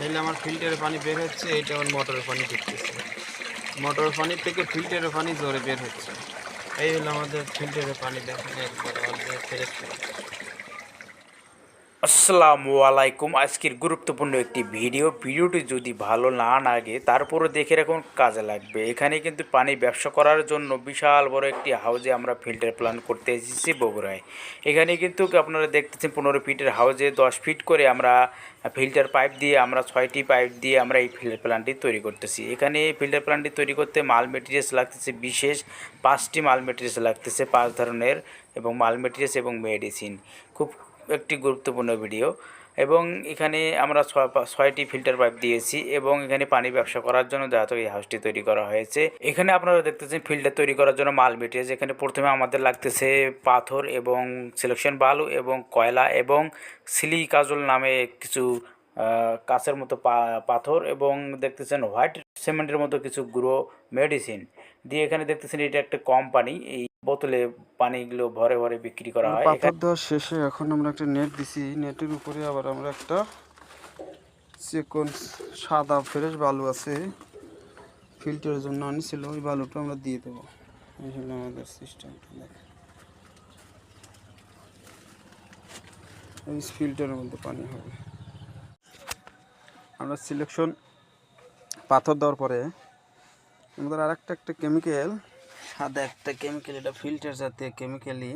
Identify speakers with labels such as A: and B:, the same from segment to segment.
A: তাহলে আমার ফিল্টারের পানি বের হচ্ছে, এটা আমার মোটরের পানি ঢুকতেছে। মোটরের পানি থেকে ফিল্টারের পানি জোরে বের হচ্ছে। এই হলো আমাদের ফিল্টারের পানি দেখেন একবার ফ্রেশ
B: আসসালামু আলাইকুম। আজকের গুরুত্বপূর্ণ একটি ভিডিও। ভিডিওটি যদি ভালো না লাগে তারপরে দেখে রাখুন, কাজে লাগবে। এখানে কিন্তু পানি ব্যবসা করার জন্য বিশাল বড় একটি হাউজে আমরা ফিল্টার প্ল্যান করতে এসেছি বগুড়ায়। এখানে কিন্তু আপনারা দেখতেছেন পনেরো ফিটের হাউজে দশ ফিট করে আমরা ফিল্টার পাইপ দিয়ে, আমরা ছয়টি পাইপ দিয়ে আমরা এই ফিল্টার প্ল্যানটি তৈরি করতেছি। এখানে ফিল্টার প্ল্যানটি তৈরি করতে মাল মেটেরিয়ালস লাগতেছে, বিশেষ পাঁচটি মাল মেটেরিয়ালস লাগতেছে, পাঁচ ধরনের এবং মাল মেটেরিয়ালস এবং মেডিসিন। খুব একটি গুরুত্বপূর্ণ ভিডিও। এবং এখানে আমরা ছয়টি ফিল্টার পাইপ দিয়েছি এবং এখানে পানি ব্যবসা করার জন্য যাতে এই হাউসটি তৈরি করা হয়েছে। এখানে আপনারা দেখতেছেন ফিল্টার তৈরি করার জন্য মাল মেটেরিয়াল এখানে প্রথমে আমাদের লাগতেছে পাথর এবং সিলেকশন বালু এবং কয়লা এবং সিলি কাজল নামে কিছু কাঁচের মতো পাথর এবং দেখতেছেন হোয়াইট সিমেন্টের মতো কিছু গুঁড়ো মেডিসিন। দিয়ে এখানে দেখতেছেন এটা একটা কোম্পানি। এই বোতলে পানিগুলো ভরে ভরে বিক্রি করা হয়।
A: পাথর
B: এখানে-
A: দেওয়া শেষে এখন আমরা একটা নেট দিছি। নেটের উপরে আবার আমরা একটা চিকন সাদা ফ্রেশ বালু আছে। ফিল্টারের জন্য আনিছিল ওই বালুটা আমরা দিয়ে দেবো। এই হলো আমাদের সিস্টেমটা দেখেন। এই ফিল্টারের মধ্যে পানি হবে। আমরা সিলেকশন পাথর দেওয়ার পরে আমাদের আর একটা একটা কেমিক্যাল সাদা একটা কেমিক্যাল এটা ফিল্টার জাতীয় কেমিক্যালই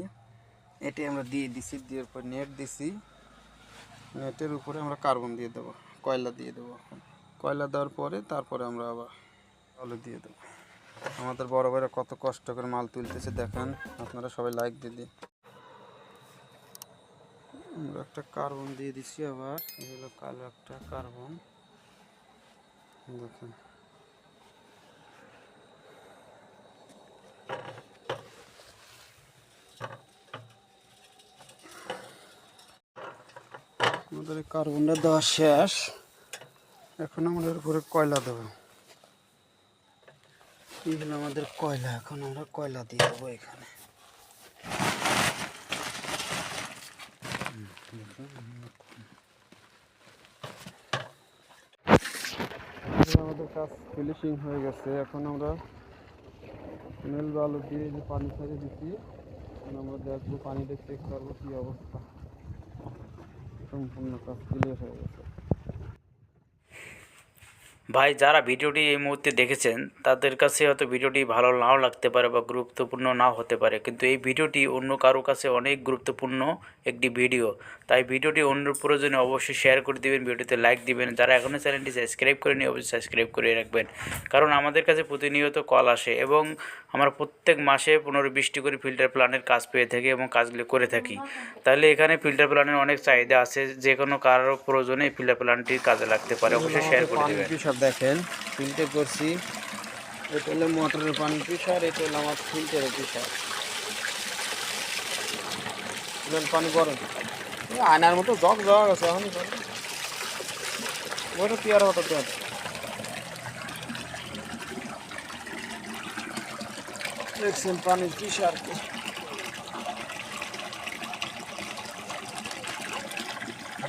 A: এটি আমরা দিয়ে দিছি, দেওয়ার পর নেট দিছি। নেটের উপরে আমরা কার্বন দিয়ে দেবো, কয়লা দিয়ে দেবো কয়লা দেওয়ার পরে তারপরে আমরা আবার আলু দিয়ে দেবো। আমাদের বড় বড় কত কষ্ট করে মাল তুলতেছে, দেখেন। আপনারা সবাই লাইক দিয়ে দিন। আমরা একটা কার্বন দিয়ে দিছি আবার। এই হলো কালো একটা কার্বন দেখেন। আমাদের কার্বনটা দেওয়া শেষ। এখন আমরা এর উপরে কয়লা দেবো। এই আমাদের কয়লা? এখন আমরা কয়লা দিয়ে দেবো এখানে। আমাদের কাজ ফিনিশিং হয়ে গেছে। এখন আমরা মেল বালু দিয়ে যে পানি ছেড়ে দিচ্ছি আমরা দেখব পানিটা চেক করব কি অবস্থা। সম্পূর্ণ কাজ ক্লিয়ার হয়ে গেছে
B: ভাই, যারা ভিডিওটি এই মুহূর্তে দেখেছেন, তাদের কাছে হয়তো ভিডিওটি ভালো নাও লাগতে পারে বা গুরুত্বপূর্ণ নাও হতে পারে। কিন্তু এই ভিডিওটি অন্য কারও কাছে অনেক গুরুত্বপূর্ণ একটি ভিডিও। তাই ভিডিওটি অন্য প্রয়োজনে অবশ্যই শেয়ার করে দিবেন, ভিডিওতে লাইক দিবেন। যারা এখনও চ্যানেলটি সাবস্ক্রাইব করেনি অবশ্যই সাবস্ক্রাইব করে রাখবেন। কারণ আমাদের কাছে প্রতিনিয়ত কল আসে এবং আমরা প্রত্যেক মাসে পনেরো বিশটি করে ফিল্টার প্ল্যানের কাজ পেয়ে থাকি এবং কাজগুলো করে থাকি। তাহলে এখানে ফিল্টার প্ল্যানের অনেক চাহিদা আছে যে কোনো কারোর প্রয়োজনে ফিল্টার প্ল্যানটি কাজে লাগতে পারে। অবশ্যই শেয়ার করে দেবেন।
A: দেখেন ফিল্টার করছি। এটা হলো মোটরের পানি প্রেশার এটা হলো আমার ফিল্টারের প্রেশার পানি গরম। আয়নার মতো জগ জগ আছে এখন ওটা পেয়ার হতো তো দেখছেন পানির প্রেশার কি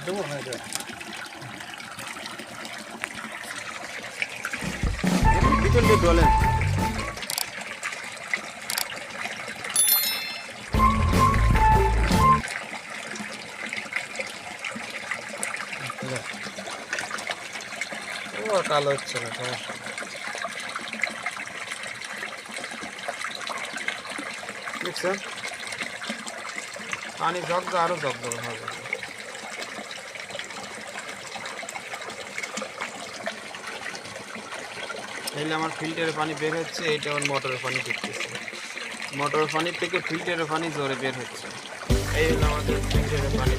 A: দেবো না ভিতর ও কালো হচ্ছে না সমস্যা। দেখছেন? পানি জগ আরও জগ জগ হবে তাহলে আমার ফিল্টারের পানি বের হচ্ছে, এটা আমার মোটরের পানি ঢুকতেছে। মোটরের পানি থেকে ফিল্টারের পানি জোরে বের হচ্ছে। এই হলো আমাদের ফিল্টারের পানি